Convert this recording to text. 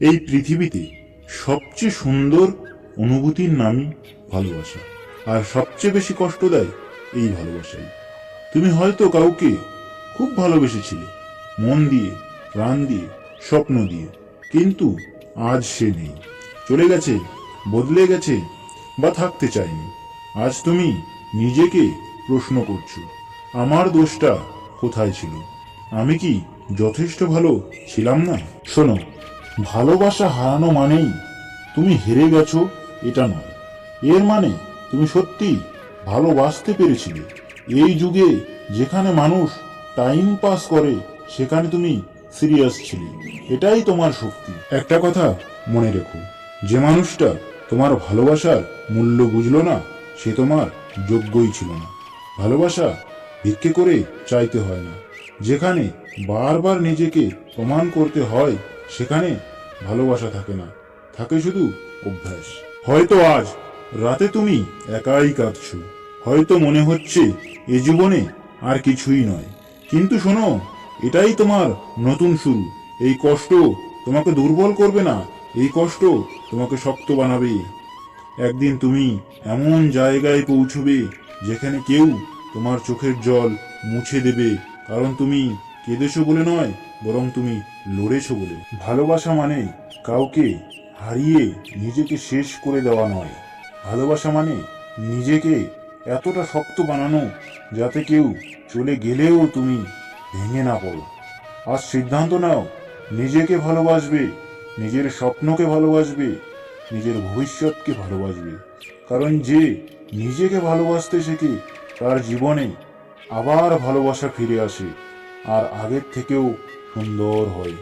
এই পৃথিবীতে সবচেয়ে সুন্দর অনুভূতির নামই ভালোবাসা। আর সবচেয়ে বেশি কষ্ট দেয় এই ভালোবাসাই। তুমি হয়তো কাউকে খুব ভালোবেসেছিলে, মন দিয়ে, প্রাণ দিয়ে, স্বপ্ন দিয়ে, কিন্তু আজ সে নেই। চলে গেছে, বদলে গেছে বা থাকতে চায়নি। আজ তুমি নিজেকে প্রশ্ন করছ, আমার দোষটা কোথায় ছিল? আমি কি যথেষ্ট ভালো ছিলাম না? শোনো ভালোবাসা হারানো মানেই তুমি হেরে গেছো, এটা নয়। এর মানে তুমি সত্যি ভালোবাসতে পেরেছিলে। এই যুগে যেখানে মানুষ টাইম পাস করে, সেখানে তুমি সিরিয়াস ছিলে। এটাই তোমার শক্তি। একটা কথা মনে রেখো, যে মানুষটা তোমার ভালোবাসার মূল্য বুঝলো না, সে তোমার যোগ্যই ছিল না। ভালোবাসা ভিক্ষে করে চাইতে হয় না। যেখানে বারবার নিজেকে প্রমাণ করতে হয়, সেখানে ভালোবাসা থাকে না। থাকে শুধু অভ্যাস। হয়তো আজ রাতে তুমি একাই কাঁদছ। হয়তো মনে হচ্ছে এ জীবনে আর কিছুই নয়। কিন্তু শোনো, এটাই তোমার নতুন শুরু। এই কষ্ট তোমাকে দুর্বল করবে না। এই কষ্ট তোমাকে শক্ত বানাবে। একদিন তুমি এমন জায়গায় পৌঁছবে যেখানে কেউ তোমার চোখের জল মুছে দেবে। কারণ তুমি কেঁদেছো বলে নয় বরং তুমি লড়েছো বলে। ভালোবাসা মানে কাউকে হারিয়ে নিজেকে শেষ করে দেওয়া নয়। ভালোবাসা মানে নিজেকে এতটা শক্ত বানানো যাতে কেউ চলে গেলেও তুমি ভেঙে না পড়ো। আজ সিদ্ধান্ত নাও, নিজেকে ভালোবাসবে, নিজের স্বপ্নকে ভালোবাসবে, নিজের ভবিষ্যৎকে ভালোবাসবে। কারণ যে নিজেকে ভালোবাসতে শেখে, তার জীবনে আবার ভালোবাসা ফিরে আসে। আর আগের থেকেও সুন্দর হয়।